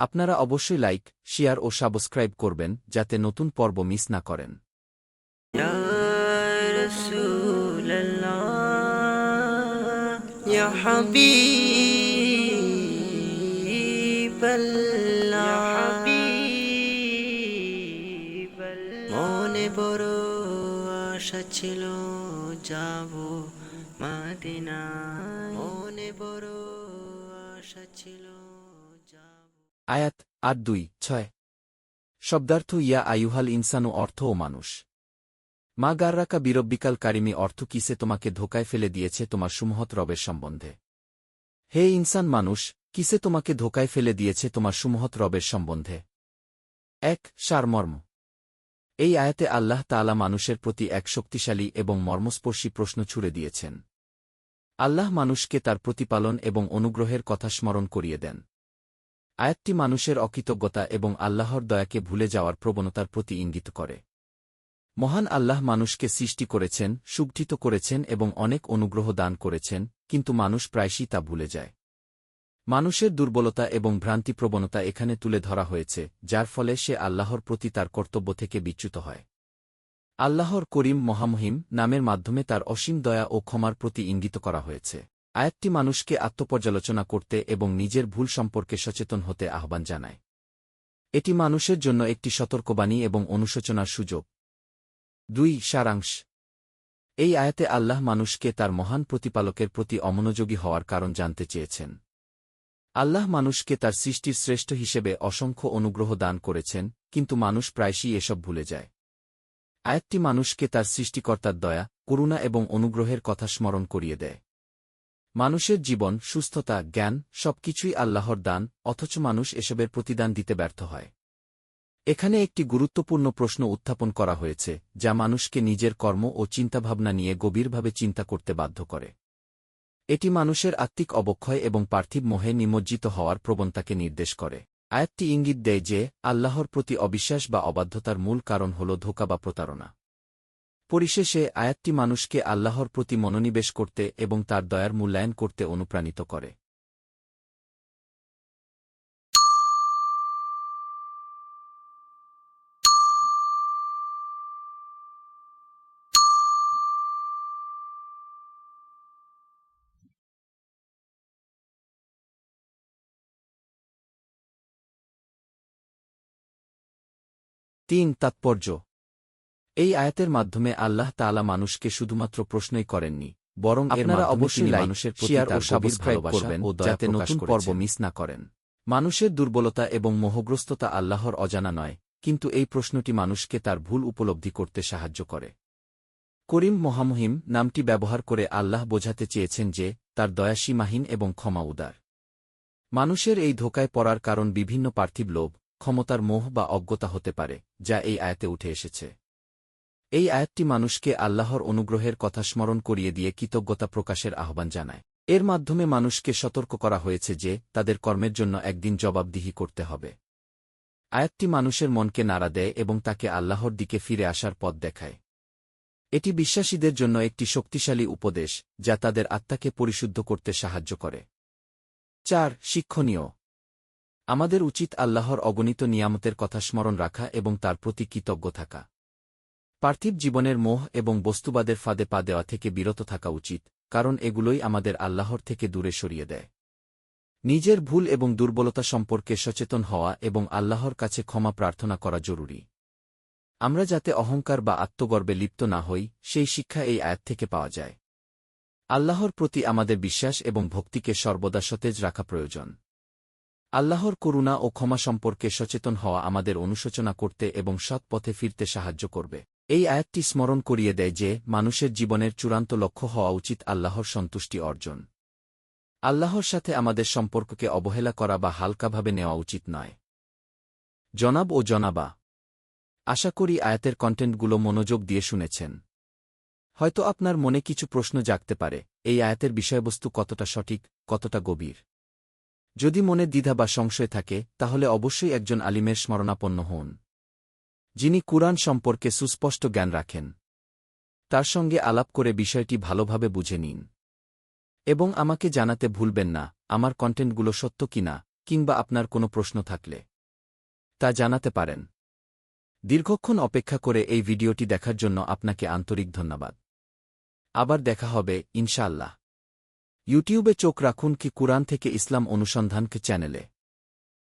আপনারা অবশ্যই like share ও subscribe করবেন যাতে নতুন পর্ব মিস না করেন يا رسول الله يا حبيب الله يا حبيب মনে বড় আশা ছিল যাব মাদিনা মনে বড় আশা ছিল যাব আয়াত আট দুই ছয়। শব্দার্থ, ইয়া আয়ুহাল ইনসানু অর্থ ও মানুষ। মা গাররাকা বিরব্বিকাল কারিমি অর্থ কিসে তোমাকে ধোকায় ফেলে দিয়েছে তোমার সুমহত রবের সম্বন্ধে? হে ইনসান মানুষ কিসে তোমাকে ধোকায় ফেলে দিয়েছে তোমার সুমহত রবের সম্বন্ধে? এক, সারমর্ম। এই আয়াতে আল্লাহ তাআলা মানুষের প্রতি এক শক্তিশালী এবং মর্মস্পর্শী প্রশ্ন ছুড়ে দিয়েছেন। আল্লাহ মানুষকে তার প্রতিপালন এবং অনুগ্রহের কথা স্মরণ করিয়ে দেন। আয়াতটি মানুষের অকৃতজ্ঞতা এবং আল্লাহর দয়াকে ভুলে যাওয়ার প্রবণতার প্রতি ইঙ্গিত করে। মহান আল্লাহ মানুষকে সৃষ্টি করেছেন, সুগঠিত করেছেন এবং অনেক অনুগ্রহ দান করেছেন, কিন্তু মানুষ প্রায়শই তা ভুলে যায়। মানুষের দুর্বলতা এবং ভ্রান্তি প্রবণতা এখানে তুলে ধরা হয়েছে, যার ফলে সে আল্লাহর প্রতি তার কর্তব্য থেকে বিচ্যুত হয়। আল্লাহর করিম মহামহিম নামের মাধ্যমে তার অসীম দয়া ও ক্ষমার প্রতি ইঙ্গিত করা হয়েছে। আয়াতটি মানুষকে আত্মপর্যালোচনা করতে এবং নিজের ভুল সম্পর্কে সচেতন হতে আহ্বান জানায়। এটি মানুষের জন্য একটি সতর্কবাণী এবং অনুশোচনার সুযোগ। দুই, সারাংশ। এই আয়াতে আল্লাহ মানুষকে তার মহান প্রতিপালকের প্রতি অমনোযোগী হওয়ার কারণ জানতে চেয়েছেন। আল্লাহ মানুষকে তার সৃষ্টির শ্রেষ্ঠ হিসেবে অসংখ্য অনুগ্রহ দান করেছেন, কিন্তু মানুষ প্রায়শই এসব ভুলে যায়। আয়াতটি মানুষকে তার সৃষ্টিকর্তার দয়া, করুণা এবং অনুগ্রহের কথা স্মরণ করিয়ে দেয়। মানুষের জীবন, সুস্থতা, জ্ঞান, সবকিছুই আল্লাহর দান, অথচ মানুষ এসবের প্রতিদান দিতে ব্যর্থ হয়। এখানে একটি গুরুত্বপূর্ণ প্রশ্ন উত্থাপন করা হয়েছে, যা মানুষকে নিজের কর্ম ও চিন্তাভাবনা নিয়ে গভীরভাবে চিন্তা করতে বাধ্য করে। এটি মানুষের আত্মিক অবক্ষয় এবং পার্থিব মোহে নিমজ্জিত হওয়ার প্রবণতাকে নির্দেশ করে। আয়াতটি ইঙ্গিত দেয় যে, আল্লাহর প্রতি অবিশ্বাস বা অবাধ্যতার মূল কারণ হল ধোকা বা প্রতারণা। পরিশেষে আয়াতটি মানুষকে আল্লাহর প্রতি মনোনিবেশ করতে এবং তার দয়ার মূল্যায়ন করতে অনুপ্রাণিত করে। তিন তাৎপর্য। এই আয়াতের মাধ্যমে আল্লাহ তাআলা মানুষকে শুধুমাত্র প্রশ্নই করেননি বরং আপনারা অবশ্যই মানুষের শেয়ার ও সাবস্ক্রাইব করবেন যাতে নতুন পর্ব মিস না করেন। মানুষের দুর্বলতা এবং মোহগ্রস্ততা আল্লাহর অজানা নয় কিন্তু এই প্রশ্নটি মানুষকে তার ভুল উপলব্ধি করতে সাহায্য করে। করিম মহামহিম নামটি ব্যবহার করে আল্লাহ বোঝাতে চেয়েছেন যে তার দয়াসীমাহীন এবং ক্ষমা উদার। মানুষের এই ধোকায় পড়ার কারণ বিভিন্ন পার্থিব লোভ ক্ষমতার মোহ বা অজ্ঞতা হতে পারে যা এই আয়াতে উঠে এসেছে। এই আয়াতটি মানুষকে আল্লাহর অনুগ্রহের কথা স্মরণ করিয়ে দিয়ে কৃতজ্ঞতা প্রকাশের আহ্বান জানায়। এর মাধ্যমে মানুষকে সতর্ক করা হয়েছে যে, তাদের কর্মের জন্য একদিন জবাবদিহি করতে হবে। আয়াতটি মানুষের মনকে নাড়া দেয় এবং তাকে আল্লাহর দিকে ফিরে আসার পথ দেখায়। এটি বিশ্বাসীদের জন্য একটি শক্তিশালী উপদেশ, যা তাদের আত্মাকে পরিশুদ্ধ করতে সাহায্য করে। চার, শিক্ষণীয়। আমাদের উচিত আল্লাহর অগণিত নিয়ামতের কথা স্মরণ রাখা এবং তার প্রতি কৃতজ্ঞ থাকা। পার্থিব জীবনের মোহ এবং বস্তুবাদের ফাঁদে পা দেওয়া থেকে বিরত থাকা উচিত, কারণ এগুলোই আমাদের আল্লাহর থেকে দূরে সরিয়ে দেয়। নিজের ভুল এবং দুর্বলতা সম্পর্কে সচেতন হওয়া এবং আল্লাহর কাছে ক্ষমা প্রার্থনা করা জরুরি। আমরা যাতে অহংকার বা আত্মগর্বে লিপ্ত না হই, সেই শিক্ষা এই আয়াত থেকে পাওয়া যায়। আল্লাহর প্রতি আমাদের বিশ্বাস এবং ভক্তিকে সর্বদা সতেজ রাখা প্রয়োজন। আল্লাহর করুণা ও ক্ষমা সম্পর্কে সচেতন হওয়া আমাদের অনুশোচনা করতে এবং সৎ পথে ফিরতে সাহায্য করবে। এই আয়াতটি স্মরণ করিয়ে দেয় যে, মানুষের জীবনের চূড়ান্ত লক্ষ্য হওয়া উচিত আল্লাহর সন্তুষ্টি অর্জন। আল্লাহর সাথে আমাদের সম্পর্ককে অবহেলা করা বা হালকাভাবে নেওয়া উচিত নয়। জনাব ও জনাবা, আশা করি আয়াতের কন্টেন্টগুলো মনোযোগ দিয়ে শুনেছেন। হয়তো আপনার মনে কিছু প্রশ্ন জাগতে পারে, এই আয়াতের বিষয়বস্তু কতটা সঠিক, কতটা গভীর। যদি মনে দ্বিধা বা সংশয় থাকে, তাহলে অবশ্যই একজন আলিমের স্মরণাপন্ন হন। যিনি কুরআন সম্পর্কে সুস্পষ্ট জ্ঞান রাখেন। তার সঙ্গে আলাপ করে বিষয়টি ভালোভাবে বুঝে নিন। এবং আমাকে জানাতে ভুলবেন না, আমার কন্টেন্টগুলো সত্য কিনা, কিংবা আপনার কোনো প্রশ্ন থাকলে। তা জানাতে পারেন। দীর্ঘক্ষণ অপেক্ষা করে এই ভিডিওটি দেখার জন্য আপনাকে আন্তরিক ধন্যবাদ। আবার দেখা হবে, ইনশাআল্লাহ। ইউটিউবে চোখ রাখুন কি কুরআন থেকে ইসলাম অনুসন্ধানকে চ্যানেলে।